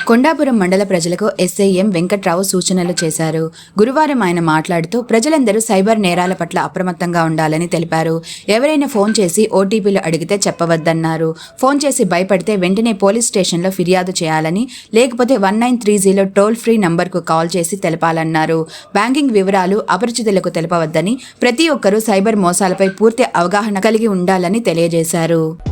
కొండాపురం మండల ప్రజలకు ఎస్ఐఎం వెంకట్రావు సూచనలు చేశారు. గురువారం ఆయన మాట్లాడుతూ ప్రజలందరూ సైబర్ నేరాల పట్ల అప్రమత్తంగా ఉండాలని తెలిపారు. ఎవరైనా ఫోన్ చేసి ఓటీపీలు అడిగితే చెప్పవద్దన్నారు. ఫోన్ చేసి భయపడితే వెంటనే పోలీస్ స్టేషన్లో ఫిర్యాదు చేయాలని లేకపోతే one nine three zero toll free నంబర్కు కాల్ చేసి తెలపాలన్నారు. బ్యాంకింగ్ వివరాలు అపరిచితులకు తెలపవద్దని ప్రతి ఒక్కరూ సైబర్ మోసాలపై పూర్తి అవగాహన కలిగి ఉండాలని తెలియజేశారు.